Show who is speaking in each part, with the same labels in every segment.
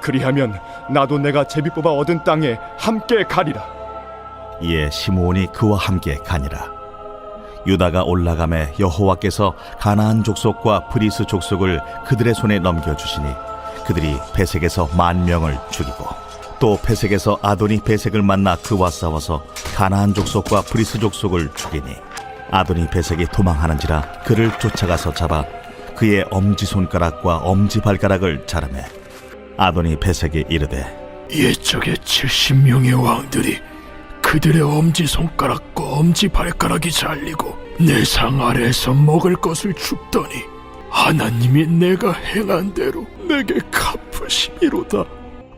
Speaker 1: 그리하면 나도 내가 제비 뽑아 얻은 땅에 함께 가리라.
Speaker 2: 이에 시므온이 그와 함께 가니라 유다가 올라가매 여호와께서 가나안 족속과 브리스 족속을 그들의 손에 넘겨 주시니 그들이 베색에서 만 명을 죽이고 또 베색에서 아도니 베색을 만나 그와 싸워서 가나안 족속과 브리스 족속을 죽이니 아도니 베색이 도망하는지라 그를 쫓아가서 잡아 그의 엄지 손가락과 엄지 발가락을 자르매 아도니 베색이 이르되
Speaker 3: 옛적의 70명의 왕들이 그들의 엄지손가락과 엄지발가락이 잘리고 내 상 아래에서 먹을 것을 줍더니 하나님이 내가 행한 대로 내게 갚으시미로다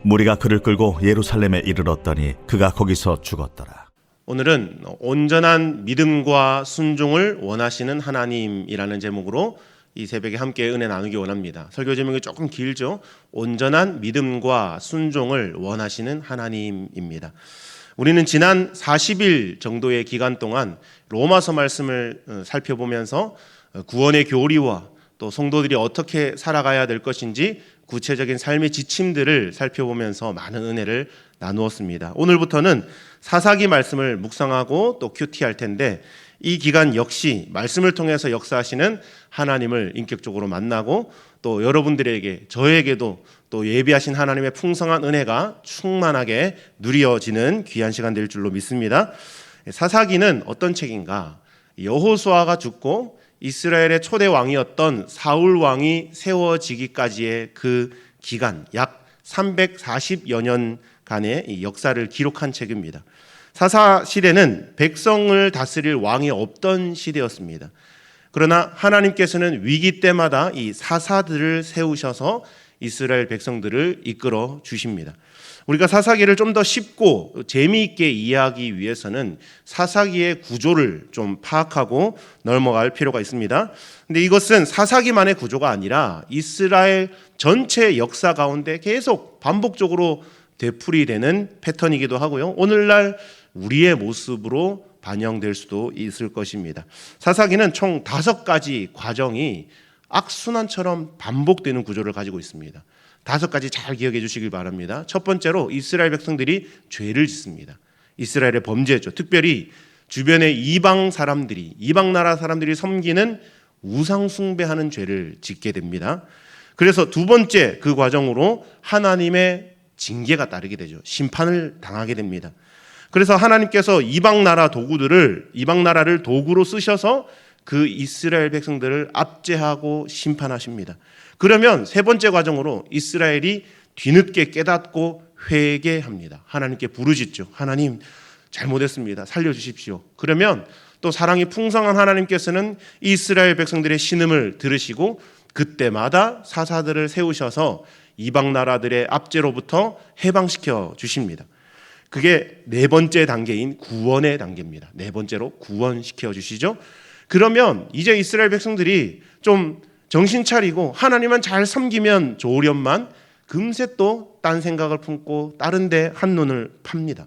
Speaker 2: 무리가 그를 끌고 예루살렘에 이르렀더니 그가 거기서 죽었더라.
Speaker 4: 오늘은 온전한 믿음과 순종을 원하시는 하나님이라는 제목으로 이 새벽에 함께 은혜 나누기 원합니다. 설교 제목이 조금 길죠. 온전한 믿음과 순종을 원하시는 하나님입니다. 우리는 지난 40일 정도의 기간 동안 로마서 말씀을 어, 살펴보면서 어, 구원의 교리와 또 성도들이 어떻게 살아가야 될 것인지 구체적인 삶의 지침들을 살펴보면서 많은 은혜를 나누었습니다. 오늘부터는 사사기 말씀을 묵상하고 또 큐티할 텐데 이 기간 역시 말씀을 통해서 역사하시는 하나님을 인격적으로 만나고 또 여러분들에게 저에게도 또 예비하신 하나님의 풍성한 은혜가 충만하게 누려지는 귀한 시간 될 줄로 믿습니다. 사사기는 어떤 책인가? 여호수아가 죽고 이스라엘의 초대 왕이었던 사울 왕이 세워지기까지의 그 기간 약 340여 년간의 이 역사를 기록한 책입니다. 사사 시대는 백성을 다스릴 왕이 없던 시대였습니다. 그러나 하나님께서는 위기 때마다 이 사사들을 세우셔서 이스라엘 백성들을 이끌어 주십니다. 우리가 사사기를 좀 더 쉽고 재미있게 이해하기 위해서는 사사기의 구조를 좀 파악하고 넘어갈 필요가 있습니다. 근데 이것은 사사기만의 구조가 아니라 이스라엘 전체 역사 가운데 계속 반복적으로 되풀이되는 패턴이기도 하고요. 오늘날 우리의 모습으로 반영될 수도 있을 것입니다. 사사기는 총 다섯 가지 과정이 악순환처럼 반복되는 구조를 가지고 있습니다. 다섯 가지 잘 기억해 주시길 바랍니다. 첫 번째로 이스라엘 백성들이 죄를 짓습니다. 이스라엘의 범죄죠. 특별히 주변의 이방 사람들이 이방 나라 사람들이 섬기는 우상 숭배하는 죄를 짓게 됩니다. 그래서 두 번째 그 과정으로 하나님의 징계가 따르게 되죠. 심판을 당하게 됩니다. 그래서 하나님께서 이방 나라 도구들을 이방 나라를 도구로 쓰셔서 그 이스라엘 백성들을 압제하고 심판하십니다. 그러면 세 번째 과정으로 이스라엘이 뒤늦게 깨닫고 회개합니다. 하나님께 부르짖죠. 하나님 잘못했습니다. 살려주십시오. 그러면 또 사랑이 풍성한 하나님께서는 이스라엘 백성들의 신음을 들으시고 그때마다 사사들을 세우셔서 이방 나라들의 압제로부터 해방시켜 주십니다. 그게 네 번째 단계인 구원의 단계입니다. 네 번째로 구원시켜 주시죠. 그러면 이제 이스라엘 백성들이 좀 정신 차리고 하나님만 잘 섬기면 좋으련만 금세 또 딴 생각을 품고 다른데 한눈을 팝니다.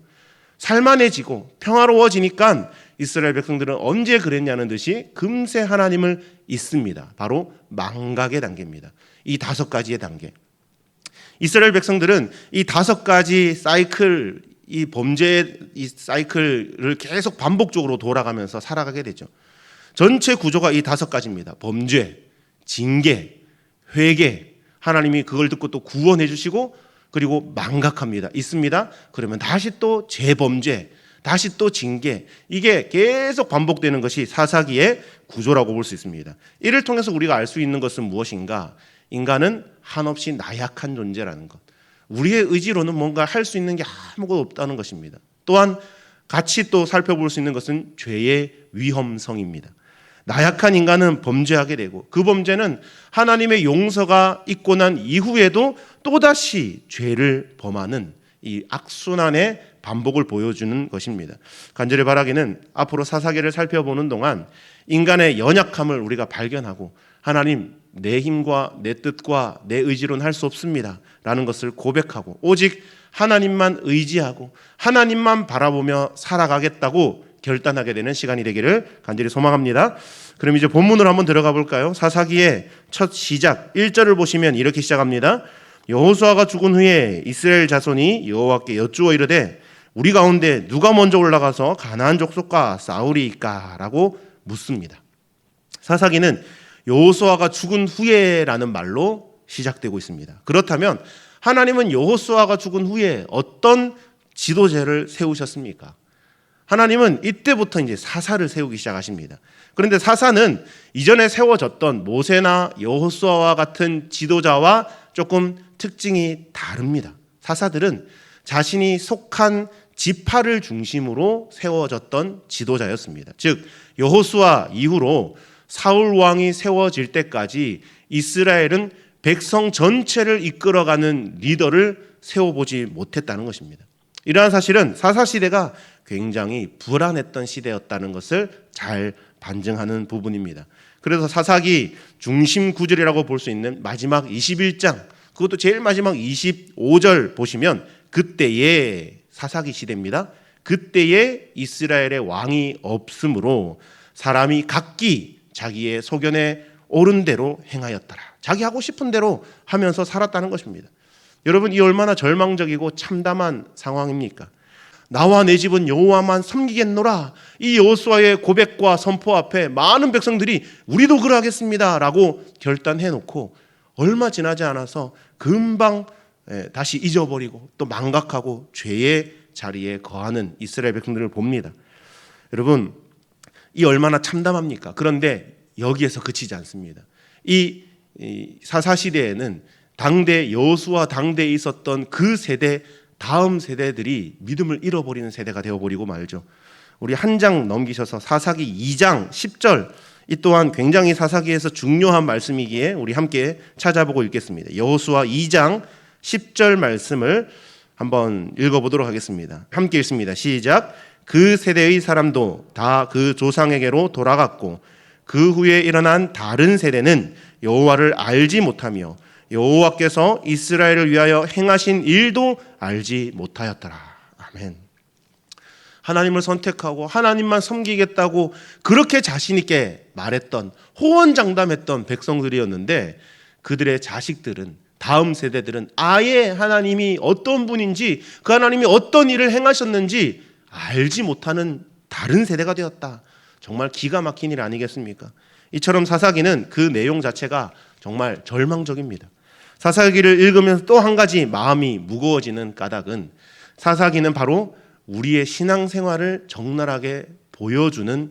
Speaker 4: 살만해지고 평화로워지니까 이스라엘 백성들은 언제 그랬냐는 듯이 금세 하나님을 잊습니다. 바로 망각의 단계입니다. 이 다섯 가지의 단계. 이스라엘 백성들은 이 다섯 가지 사이클, 이 범죄의 이 사이클을 계속 반복적으로 돌아가면서 살아가게 되죠. 전체 구조가 이 다섯 가지입니다. 범죄, 징계, 회개. 하나님이 그걸 듣고 또 구원해 주시고 그리고 망각합니다. 있습니다. 그러면 다시 또 재범죄, 다시 또 징계. 이게 계속 반복되는 것이 사사기의 구조라고 볼 수 있습니다. 이를 통해서 우리가 알 수 있는 것은 무엇인가? 인간은 한없이 나약한 존재라는 것. 우리의 의지로는 뭔가 할 수 있는 게 아무것도 없다는 것입니다. 또한 같이 또 살펴볼 수 있는 것은 죄의 위험성입니다. 나약한 인간은 범죄하게 되고 그 범죄는 하나님의 용서가 있고 난 이후에도 또다시 죄를 범하는 이 악순환의 반복을 보여주는 것입니다. 간절히 바라기는 앞으로 사사기를 살펴보는 동안 인간의 연약함을 우리가 발견하고 하나님 내 힘과 내 뜻과 내 의지로는 할 수 없습니다. 라는 것을 고백하고 오직 하나님만 의지하고 하나님만 바라보며 살아가겠다고 결단하게 되는 시간이 되기를 간절히 소망합니다. 그럼 이제 본문으로 한번 들어가 볼까요? 사사기의 첫 시작 1절을 보시면 이렇게 시작합니다. 여호수아가 죽은 후에 이스라엘 자손이 여호와께 여쭈어 이르되 우리 가운데 누가 먼저 올라가서 가나안 족속과 싸우리이까라고 묻습니다. 사사기는 여호수아가 죽은 후에라는 말로 시작되고 있습니다. 그렇다면 하나님은 여호수아가 죽은 후에 어떤 지도자를 세우셨습니까? 하나님은 이때부터 이제 사사를 세우기 시작하십니다. 그런데 사사는 이전에 세워졌던 모세나 여호수아와 같은 지도자와 조금 특징이 다릅니다. 사사들은 자신이 속한 지파를 중심으로 세워졌던 지도자였습니다. 즉 여호수아 이후로 사울 왕이 세워질 때까지 이스라엘은 백성 전체를 이끌어가는 리더를 세워보지 못했다는 것입니다. 이러한 사실은 사사 시대가 굉장히 불안했던 시대였다는 것을 잘 반증하는 부분입니다. 그래서 사사기 중심 구절이라고 볼 수 있는 마지막 21장 그것도 제일 마지막 25절 보시면 그때의 사사기 시대입니다. 그때에 이스라엘의 왕이 없으므로 사람이 각기 자기의 소견에 옳은 대로 행하였더라. 자기 하고 싶은 대로 하면서 살았다는 것입니다. 여러분 이 얼마나 절망적이고 참담한 상황입니까? 나와 내 집은 여호와만 섬기겠노라. 이 여호수아의 고백과 선포 앞에 많은 백성들이 우리도 그러하겠습니다라고 결단해 놓고 얼마 지나지 않아서 금방 예, 다시 잊어버리고 또 망각하고 죄의 자리에 거하는 이스라엘 백성들을 봅니다. 여러분 이 얼마나 참담합니까? 그런데 여기에서 그치지 않습니다. 이, 이 사사 시대에는 당대 여호수아 당대에 있었던 그 세대 다음 세대들이 믿음을 잃어버리는 세대가 되어버리고 말죠. 우리 한 장 넘기셔서 사사기 2장 10절 이 또한 굉장히 사사기에서 중요한 말씀이기에 우리 함께 찾아보고 읽겠습니다. 여호수아 2장 10절 말씀을 한번 읽어보도록 하겠습니다. 함께 읽습니다. 시작. 그 세대의 사람도 다 그 조상에게로 돌아갔고 그 후에 일어난 다른 세대는 여호와를 알지 못하며 여호와께서 이스라엘을 위하여 행하신 일도 알지 못하였더라. 아멘. 하나님을 선택하고 하나님만 섬기겠다고 그렇게 자신 있게 말했던 호언장담했던 백성들이었는데 그들의 자식들은 다음 세대들은 아예 하나님이 어떤 분인지 그 하나님이 어떤 일을 행하셨는지 알지 못하는 다른 세대가 되었다. 정말 기가 막힌 일 아니겠습니까? 이처럼 사사기는 그 내용 자체가 정말 절망적입니다. 사사기를 읽으면서 또 한 가지 마음이 무거워지는 까닭은 사사기는 바로 우리의 신앙생활을 적나라하게 보여주는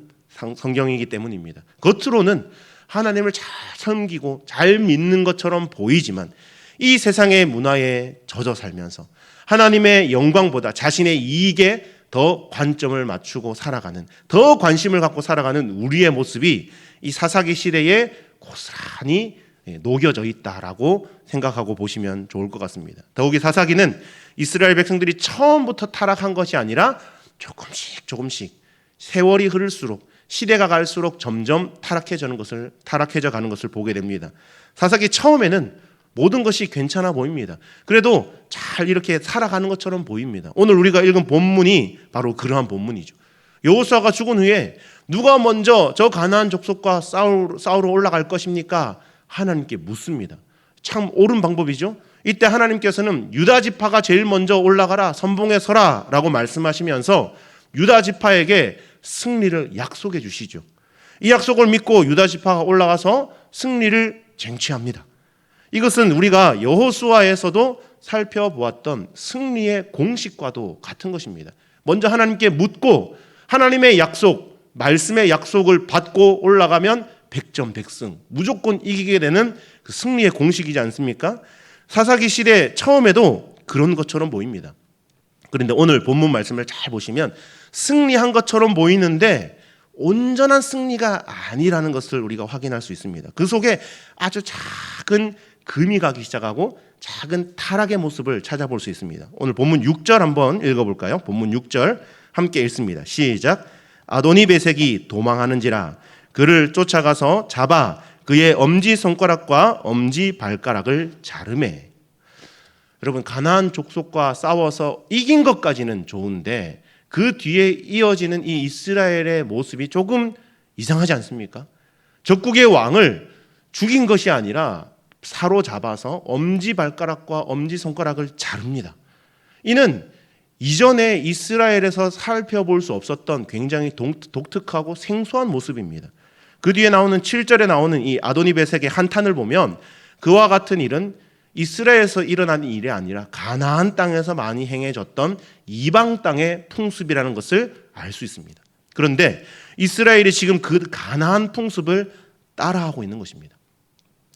Speaker 4: 성경이기 때문입니다. 겉으로는 하나님을 잘 섬기고 잘 믿는 것처럼 보이지만 이 세상의 문화에 젖어 살면서 하나님의 영광보다 자신의 이익에 더 관점을 맞추고 살아가는 더 관심을 갖고 살아가는 우리의 모습이 이 사사기 시대에 고스란히 녹여져 있다라고 생각하고 보시면 좋을 것 같습니다. 더욱이 사사기는 이스라엘 백성들이 처음부터 타락한 것이 아니라 조금씩 조금씩 세월이 흐를수록 시대가 갈수록 점점 타락해지는 것을 타락해져 가는 것을 보게 됩니다. 사사기 처음에는 모든 것이 괜찮아 보입니다. 그래도 잘 이렇게 살아가는 것처럼 보입니다. 오늘 우리가 읽은 본문이 바로 그러한 본문이죠. 여호수아가 죽은 후에 누가 먼저 저 가나안 족속과 싸우, 싸우러 올라갈 것입니까? 하나님께 묻습니다. 참 옳은 방법이죠. 이때 하나님께서는 유다 지파가 제일 먼저 올라가라 선봉에 서라라고 말씀하시면서 유다 지파에게 승리를 약속해 주시죠. 이 약속을 믿고 유다 지파가 올라가서 승리를 쟁취합니다. 이것은 우리가 여호수아에서도 살펴보았던 승리의 공식과도 같은 것입니다. 먼저 하나님께 묻고 하나님의 약속, 말씀의 약속을 받고 올라가면 백전 백승, 무조건 이기게 되는 그 승리의 공식이지 않습니까? 사사기 시대 처음에도 그런 것처럼 보입니다. 그런데 오늘 본문 말씀을 잘 보시면 승리한 것처럼 보이는데 온전한 승리가 아니라는 것을 우리가 확인할 수 있습니다. 그 속에 아주 작은 금이 가기 시작하고 작은 타락의 모습을 찾아볼 수 있습니다. 오늘 본문 6절 한번 읽어볼까요? 본문 6절 함께 읽습니다. 시작. 아도니 베색이 도망하는지라 그를 쫓아가서 잡아 그의 엄지 손가락과 엄지 발가락을 자르매. 여러분 가나안 족속과 싸워서 이긴 것까지는 좋은데 그 뒤에 이어지는 이 이스라엘의 모습이 조금 이상하지 않습니까? 적국의 왕을 죽인 것이 아니라 사로잡아서 엄지 발가락과 엄지 손가락을 자릅니다. 이는 이전에 이스라엘에서 살펴볼 수 없었던 굉장히 독- 독특하고 생소한 모습입니다. 그 뒤에 나오는 7절에 나오는 이 아도니베색의 한탄을 보면 그와 같은 일은 이스라엘에서 일어난 일이 아니라 가나안 땅에서 많이 행해졌던 이방 땅의 풍습이라는 것을 알 수 있습니다. 그런데 이스라엘이 지금 그 가나안 풍습을 따라하고 있는 것입니다.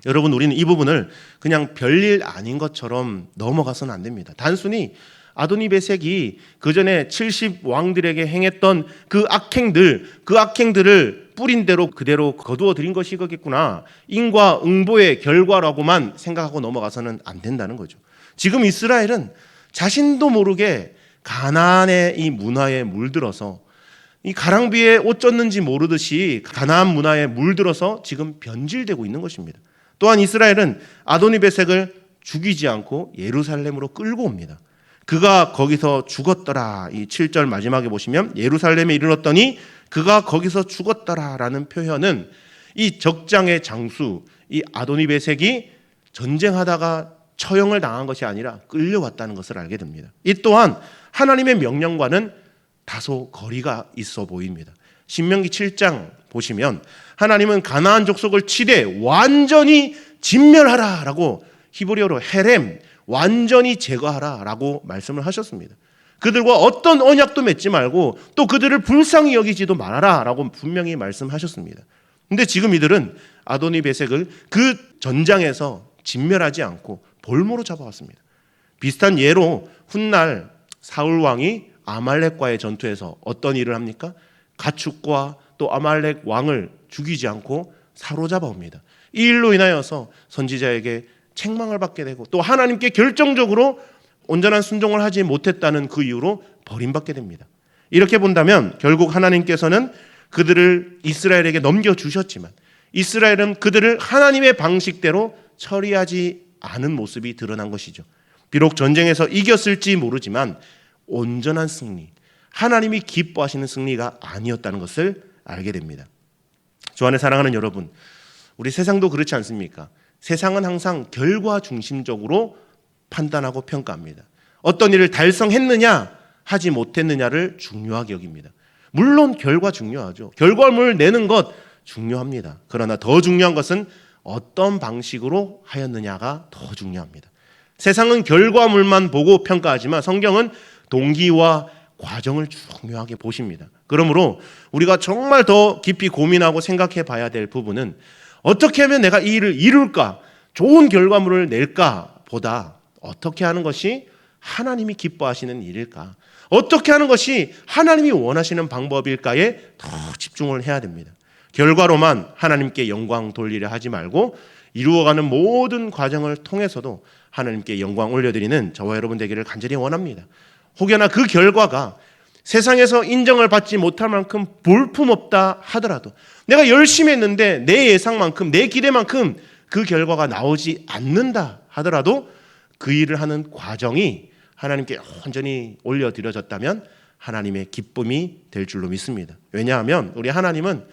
Speaker 4: 여러분 우리는 이 부분을 그냥 별일 아닌 것처럼 넘어가서는 안 됩니다. 단순히 아도니베색이 그 전에 70 왕들에게 행했던 그 악행들, 그 악행들을 뿌린 대로 그대로 거두어 들인 것이 거겠구나. 인과 응보의 결과라고만 생각하고 넘어가서는 안 된다는 거죠. 지금 이스라엘은 자신도 모르게 가나안의 이 문화에 물들어서 이 가랑비에 옷 젖는지 모르듯이 가나안 문화에 물들어서 지금 변질되고 있는 것입니다. 또한 이스라엘은 아도니베색을 죽이지 않고 예루살렘으로 끌고 옵니다. 그가 거기서 죽었더라. 이 7절 마지막에 보시면 예루살렘에 이르렀더니 그가 거기서 죽었더라라는 표현은 이 적장의 장수 이 아도니베색이 전쟁하다가 처형을 당한 것이 아니라 끌려왔다는 것을 알게 됩니다. 이 또한 하나님의 명령과는 다소 거리가 있어 보입니다. 신명기 7장 보시면 하나님은 가나안 족속을 치되 완전히 진멸하라라고 히브리어로 헤렘 완전히 제거하라라고 말씀을 하셨습니다. 그들과 어떤 언약도 맺지 말고 또 그들을 불쌍히 여기지도 말아라라고 분명히 말씀하셨습니다. 근데 지금 이들은 아도니 베색을 그 전장에서 진멸하지 않고 볼모로 잡아왔습니다. 비슷한 예로 훗날 사울 왕이 아말렉과의 전투에서 어떤 일을 합니까? 가축과 또 아말렉 왕을 죽이지 않고 사로잡아 옵니다. 이 일로 인하여서 선지자에게 책망을 받게 되고 또 하나님께 결정적으로 온전한 순종을 하지 못했다는 그 이유로 버림받게 됩니다. 이렇게 본다면 결국 하나님께서는 그들을 이스라엘에게 넘겨 주셨지만 이스라엘은 그들을 하나님의 방식대로 처리하지 않은 모습이 드러난 것이죠. 비록 전쟁에서 이겼을지 모르지만 온전한 승리, 하나님이 기뻐하시는 승리가 아니었다는 것을 알게 됩니다. 주 안에 사랑하는 여러분, 우리 세상도 그렇지 않습니까? 세상은 항상 결과 중심적으로 판단하고 평가합니다. 어떤 일을 달성했느냐, 하지 못했느냐를 중요하게 여깁니다. 물론 결과 중요하죠. 결과물을 내는 것 중요합니다. 그러나 더 중요한 것은 어떤 방식으로 하였느냐가 더 중요합니다. 세상은 결과물만 보고 평가하지만 성경은 동기와 과정을 중요하게 보십니다. 그러므로 우리가 정말 더 깊이 고민하고 생각해 봐야 될 부분은 어떻게 하면 내가 이 일을 이룰까? 좋은 결과물을 낼까? 보다 어떻게 하는 것이 하나님이 기뻐하시는 일일까? 어떻게 하는 것이 하나님이 원하시는 방법일까에 더 집중을 해야 됩니다. 결과로만 하나님께 영광 돌리려 하지 말고 이루어가는 모든 과정을 통해서도 하나님께 영광 올려드리는 저와 여러분 되기를 간절히 원합니다. 혹여나 그 결과가 세상에서 인정을 받지 못할 만큼 볼품없다 하더라도 내가 열심히 했는데 내 예상만큼 내 기대만큼 그 결과가 나오지 않는다 하더라도 그 일을 하는 과정이 하나님께 온전히 올려드려졌다면 하나님의 기쁨이 될 줄로 믿습니다. 왜냐하면 우리 하나님은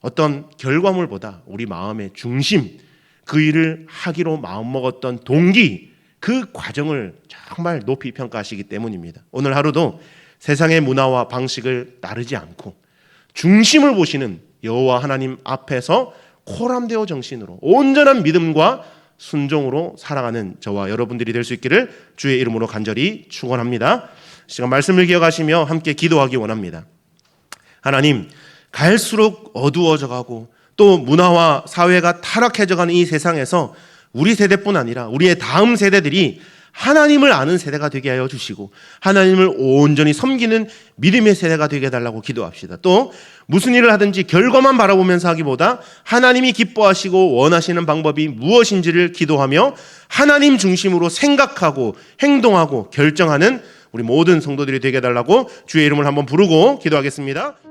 Speaker 4: 어떤 결과물보다 우리 마음의 중심, 그 일을 하기로 마음먹었던 동기, 그 과정을 정말 높이 평가하시기 때문입니다. 오늘 하루도 세상의 문화와 방식을 따르지 않고 중심을 보시는 여호와 하나님 앞에서 코람데오 정신으로 온전한 믿음과 순종으로 살아가는 저와 여러분들이 될 수 있기를 주의 이름으로 간절히 축원합니다. 시간 말씀을 기억하시며 함께 기도하기 원합니다. 하나님, 갈수록 어두워져 가고 또 문화와 사회가 타락해져 가는 이 세상에서 우리 세대뿐 아니라 우리의 다음 세대들이 하나님을 아는 세대가 되게 하여 주시고 하나님을 온전히 섬기는 믿음의 세대가 되게 해달라고 기도합시다. 또 무슨 일을 하든지 결과만 바라보면서 하기보다 하나님이 기뻐하시고 원하시는 방법이 무엇인지를 기도하며 하나님 중심으로 생각하고 행동하고 결정하는 우리 모든 성도들이 되게 해달라고 주의 이름을 한번 부르고 기도하겠습니다.